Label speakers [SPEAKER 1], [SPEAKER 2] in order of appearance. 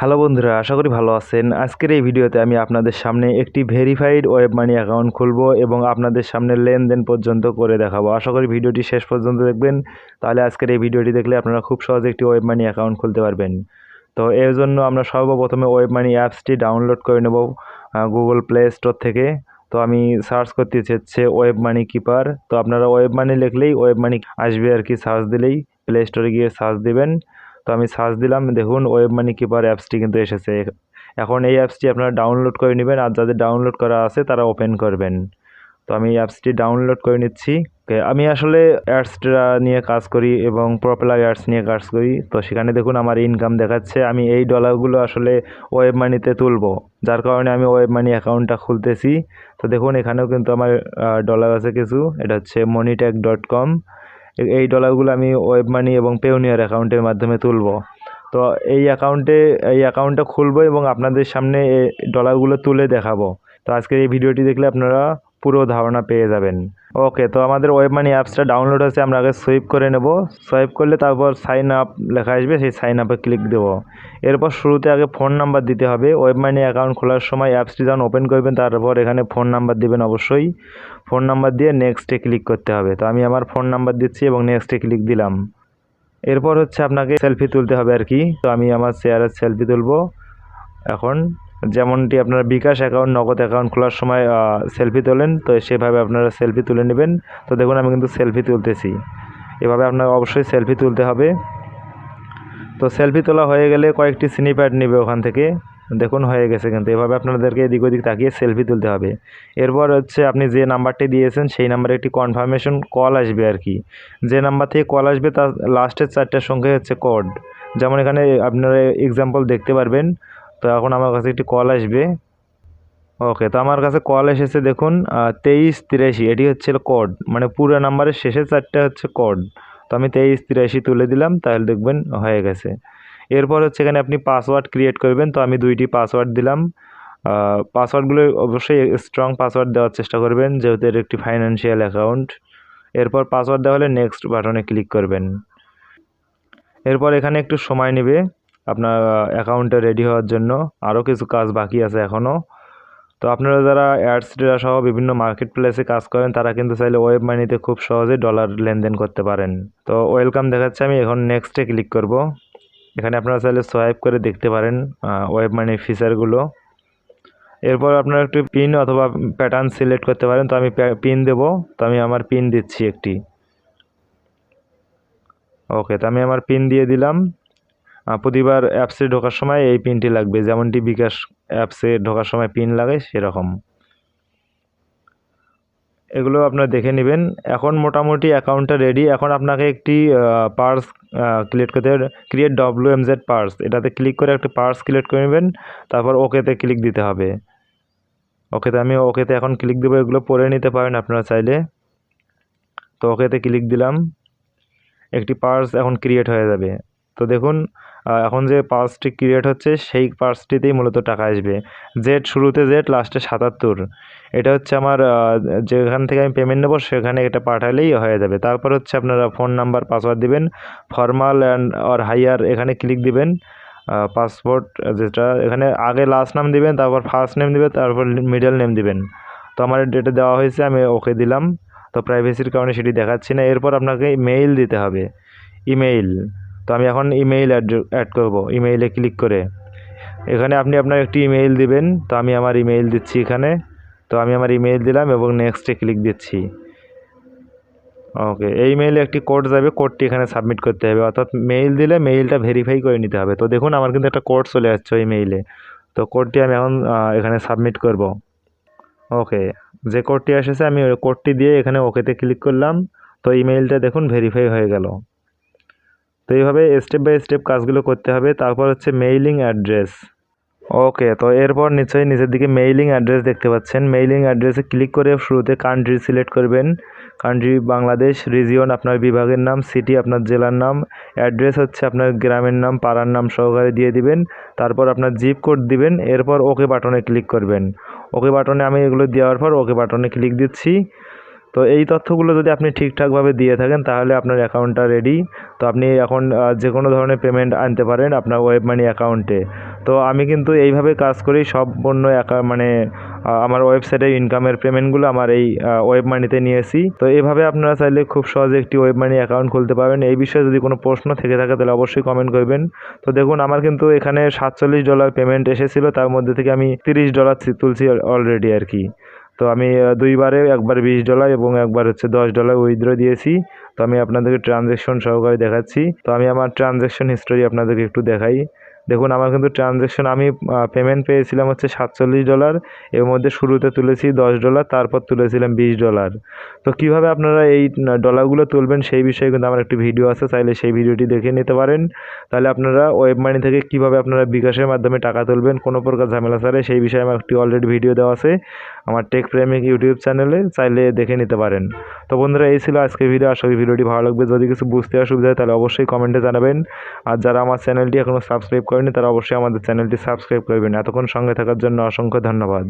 [SPEAKER 1] Hello বন্ধুরা, আশা করি ভালো আছেন। আজকের এই ভিডিওতে আমি আপনাদের সামনে একটি ভেরিফাইড ওয়েব মানি অ্যাকাউন্ট খুলব এবং আপনাদের সামনে লেনদেন পর্যন্ত করে দেখাবো। আশা করি ভিডিওটি শেষ পর্যন্ত দেখবেন। তাহলে আজকের এই ভিডিওটি দেখলে আপনারা খুব সহজে একটি ওয়েব মানি অ্যাকাউন্ট খুলতে পারবেন। তো এর জন্য আমরা সর্বপ্রথমে ওয়েব মানি অ্যাপসটি ডাউনলোড করে নেব গুগল প্লে স্টোর থেকে। তো আমি সার্চ করতেছি হচ্ছে ওয়েব মানি কিপার তো আপনারা ওয়েব মানি লিখলেই ওয়েব মানি আসবে আর কি সার্চ দিলেই প্লে স্টোরে গিয়ে সার্চ দিবেন। তো আমি সার্চ দিলাম, দেখুন ওয়েব মানি কিপার অ্যাপসটি কিন্তু এসেছে। এখন এই অ্যাপসটি আপনারা ডাউনলোড করে নেবেন আর যাদের ডাউনলোড করা আছে তারা ওপেন করবেন। তো আমি অ্যাপসটি ডাউনলোড করে নিচ্ছি। আমি আসলে অ্যাডসটা নিয়ে কাজ করি এবং প্রপেলার অ্যাডস নিয়ে কাজ করি। তো সেখানে দেখুন আমার ইনকাম দেখাচ্ছে। আমি এই ডলারগুলো আসলে ওয়েব মানিতে তুলবো। যার কারণে আমি ওয়েব মানি অ্যাকাউন্টটা খুলতেছি। তো দেখুন এখানেও কিন্তু আমার ডলার আছে কিছু। এটা হচ্ছে মনিট্যাক ডট কম এই ডলারগুলো আমি ওয়েব মানি এবং পেউনিয়ার অ্যাকাউন্টের মাধ্যমে তুলব। তো এই অ্যাকাউন্টে এই অ্যাকাউন্টটা খুলব এবং আপনাদের সামনে ডলারগুলো তুলে দেখাবো। তো আজকের এই ভিডিওটি দেখলে আপনারা পুরো ধারণা পেয়ে যাবেন। ওকে, তো আমাদের ওয়েব মানি অ্যাপসটা ডাউনলোড হয়েছে আমরা আগে সুইপ করে নেব। সুইপ করলে তারপর সাইন আপ লেখা আসবে, সেই সাইন আপে ক্লিক দেব। এরপর শুরুতে আগে ফোন নাম্বার দিতে হবে। ওয়েব মানি অ্যাকাউন্ট খোলার সময় অ্যাপসটি যখন ওপেন করবেন, তারপর এখানে ফোন নাম্বার দিবেন অবশ্যই। ফোন নাম্বার দিয়ে নেক্সটে ক্লিক করতে হবে। তো আমি আমার ফোন নাম্বার দিচ্ছি এবং নেক্সটে ক্লিক দিলাম। এরপর হচ্ছে আপনাকে সেলফি তুলতে হবে আর কি। তো আমি আমার চেয়ারের সেলফি তুলবো। এখন যেমনটি আপনারা বিকাশ অ্যাকাউন্ট নগদ অ্যাকাউন্ট খোলার সময় সেলফি তোলেন, তো সেভাবে আপনারা সেলফি তুলে নেবেন। তো দেখুন, আমি কিন্তু সেলফি তুলতেছি। এভাবে আপনার অবশ্যই সেলফি তুলতে হবে। তো সেলফি তোলা হয়ে গেলে কয়েকটি স্নিপ্যাড নেবে ওখান থেকে। দেখুন, হয়ে গেছে কিন্তু। এভাবে আপনাদেরকে এদিক ওদিক তাকিয়ে সেলফি তুলতে হবে। এরপর হচ্ছে আপনি যে নাম্বারটি দিয়েছেন, সেই নাম্বারে একটি কনফার্মেশন কল আসবে আর কি। যে নাম্বার থেকে কল আসবে, তার লাস্টের চারটার সংখ্যা হচ্ছে কোড যেমন এখানে আপনারা এক্সাম্পল দেখতে পারবেন। তো এখন আমার কাছে একটি কল আসবে। ওকে তো আমার কাছে কল এসেছে দেখুন তেইশ তিরাশি, এটি হচ্ছে কোড মানে পুরো নাম্বারের শেষের চারটে হচ্ছে কোড তো আমি তেইশ তিরাশি তুলে দিলাম, তাহলে দেখবেন হয়ে গেছে। এরপর হচ্ছে এখানে আপনি পাসওয়ার্ড ক্রিয়েট করবেন, তো আমি দুইটি পাসওয়ার্ড দিলাম। পাসওয়ার্ডগুলো অবশ্যই স্ট্রং পাসওয়ার্ড দেওয়ার চেষ্টা করবেন, যেহেতু এর একটি ফাইন্যান্সিয়াল অ্যাকাউন্ট এরপর পাসওয়ার্ড দেওয়া হলে নেক্সট বাটনে ক্লিক করবেন। এরপর এখানে একটু সময় নেবে। আপনার অ্যাকাউন্টে রেডি হওয়ার জন্য আরও কিছু কাজ বাকি আছে এখনও তো আপনারা যারা অ্যাডস ডেটা সহ বিভিন্ন মার্কেট প্লেসে কাজ করেন, তারা কিন্তু চাইলে ওয়েব মানিতে খুব সহজে ডলার লেনদেন করতে পারেন। তো ওয়েলকাম দেখাচ্ছে আমি, এখন নেক্সটে ক্লিক করব। এখানে আপনারা চাইলে সোয়াইপ করে দেখতে পারেন ওয়েব মানি ফিচারগুলো এরপর আপনারা একটি পিন অথবা প্যাটার্ন সিলেক্ট করতে পারেন, তো আমি পিন দেব। তো আমি আমার পিন দিচ্ছি একটি। ওকে তো আমি আমার পিন দিয়ে দিলাম। প্রতিবার অ্যাপসে ঢোকার সময় এই পিনটি লাগবে। যেমনটি বিকাশ অ্যাপসে ঢোকার সময় পিন লাগে, সেরকম। এগুলো আপনারা দেখে নেবেন। এখন মোটামুটি অ্যাকাউন্টটা রেডি এখন আপনাকে একটি পার্স ক্রিয়েট করতে create W M Z purse এটাতে ক্লিক করে একটি পার্স ক্রিয়েট করে নেবেন। তারপর ওকেতে ক্লিক দিতে হবে। ওকেতে আমি ওকেতে এখন ক্লিক দেবো। এগুলো পরে নিতে পারেন আপনারা চাইলে। তো ওকেতে ক্লিক দিলাম। একটি পার্স এখন ক্রিয়েট হয়ে যাবে। তো দেখুন এখন যে পার্সটি ক্রিয়েট হচ্ছে, সেই পার্সটিতেই মূলত টাকা আসবে। জেড শুরুতে জেড লাস্টে সাতাত্তর। এটা হচ্ছে আমার যেখান থেকে আমি পেমেন্ট নেব, সেখানে এটা পাঠালেই হয়ে যাবে। তারপর হচ্ছে আপনারা ফোন নাম্বার পাসওয়ার্ড দিবেন ফর্মাল অ্যান্ড অর হাইয়ার এখানে ক্লিক দিবেন। পাসপোর্ট যেটা, এখানে আগে লাস্ট নাম দিবেন, তারপর ফার্স্ট নেম দিবেন, তারপর মিডল নেম দিবেন। তো আমার ডেটে দেওয়া হয়েছে, আমি ওকে দিলাম। তো প্রাইভেসির কারণে সেটি দেখাচ্ছি না। এরপর আপনাকে মেইল দিতে হবে। ইমেইল তো আমি এখন ইমেইল অ্যাড করব। ইমেইলে ক্লিক করে। এখানে আপনি আপনার একটি ইমেইল দিবেন। তো আমি আমার ইমেইল দিচ্ছি এখানে। তো আমি আমার ইমেইল দিলাম এবং নেক্সটে ক্লিক দিচ্ছি। ওকে এই মেইলে একটি কোড যাবে। কোডটি এখানে সাবমিট করতে হবে। অর্থাৎ মেইল দিলে মেইলটা ভেরিফাই করে নিতে হবে। তো দেখুন, আমার কিন্তু একটা কোড চলে আসছে ওই মেইলে তো কোডটি আমি এখন এখানে সাবমিট করব। ওকে যে কোডটি এসেছে, আমি ওই কোডটি দিয়ে এখানে ওকেতে ক্লিক করলাম। তো ইমেইলটা দেখুন ভেরিফাই হয়ে গেল। তো এইভাবে স্টেপ বাই স্টেপ কাজগুলো করতে হবে। তারপর হচ্ছে মেইলিং অ্যাড্রেস ওকে তো এরপর নিশ্চয়ই নিচের দিকে মেইলিং অ্যাড্রেস দেখতে পাচ্ছেন। মেইলিং অ্যাড্রেসে ক্লিক করে শুরুতে কান্ট্রি সিলেক্ট করবেন। কান্ট্রি বাংলাদেশ রিজিয়ন আপনার বিভাগের নাম সিটি আপনার জেলার নাম অ্যাড্রেস হচ্ছে আপনার গ্রামের নাম, পাড়ার নাম সহকারে দিয়ে দিবেন। তারপর আপনার জিপ কোড দিবেন। এরপর ওকে বাটনে ক্লিক করবেন। ওকে বাটনে আমি এগুলো দেওয়ার পর ওকে বাটনে ক্লিক দিচ্ছি। তো এই তথ্যগুলো যদি আপনি ঠিকঠাকভাবে দিয়ে থাকেন, তাহলে আপনার অ্যাকাউন্টটা রেডি তো আপনি এখন যে কোনো ধরনের পেমেন্ট আনতে পারেন আপনার ওয়েব মানি অ্যাকাউন্টে তো আমি কিন্তু এইভাবে কাজ করি, সম্পূর্ণ মানে আমার ওয়েবসাইটে ইনকামের পেমেন্টগুলো আমার এই ওয়েব মানিতে নিয়েছি। তো এইভাবে আপনারা চাইলে খুব সহজে একটি ওয়েব মানি অ্যাকাউন্ট খুলতে পারবেন। এই বিষয়ে যদি কোনো প্রশ্ন থেকে থাকে, তাহলে অবশ্যই কমেন্ট করবেন। তো দেখুন, আমার কিন্তু এখানে সাতচল্লিশ ডলার পেমেন্ট এসেছিল, তার মধ্যে থেকে আমি তিরিশ ডলার তুলছি অলরেডি আর কি। তো আমি দুইবারে, একবার বিশ ডলার এবং একবার হচ্ছে দশ ডলার উইথড্র দিয়েছি। তো আমি আপনাদেরকে ট্রানজ্যাকশন সহকারে দেখাচ্ছি। তো আমি আমার ট্রানজ্যাকশন হিস্টোরি আপনাদেরকে একটু দেখাই। দেখুন, আমার কিন্তু ট্রানজ্যাকশন আমি পেমেন্ট পেয়েছিলাম হচ্ছে সাতচল্লিশ ডলার এর মধ্যে শুরুতে তুলেছি দশ ডলার তারপর তুলেছিলাম বিশ ডলার তো কীভাবে আপনারা এই ডলারগুলো তুলবেন সেই বিষয়ে কিন্তু আমার একটি ভিডিও আছে, চাইলে সেই ভিডিওটি দেখে নিতে পারেন। তাহলে আপনারা ওয়েব মানি থেকে কীভাবে আপনারা বিকাশের মাধ্যমে টাকা তুলবেন, কোনো প্রকার ঝামেলা ছাড়াই সেই বিষয়ে আমার একটি অলরেডি ভিডিও দেওয়া আছে। আমার টেক প্রেমিক ইউটিউব চ্যানেলে চাইলে দেখে নিতে পারেন। তো বন্ধুরা, এই ছিল আজকে ভিডিও আশা করি ভিডিওটি ভালো লাগবে। যদি কিছু বুঝতে অসুবিধা হয়, তাহলে অবশ্যই কমেন্টে জানাবেন। আর যারা আমার চ্যানেলটি এখনও সাবস্ক্রাইব করেনি তারা অবশ্যই আমাদের চ্যানেলটি সাবস্ক্রাইব করবেন। এতক্ষণ সঙ্গে থাকার জন্য অসংখ্য ধন্যবাদ।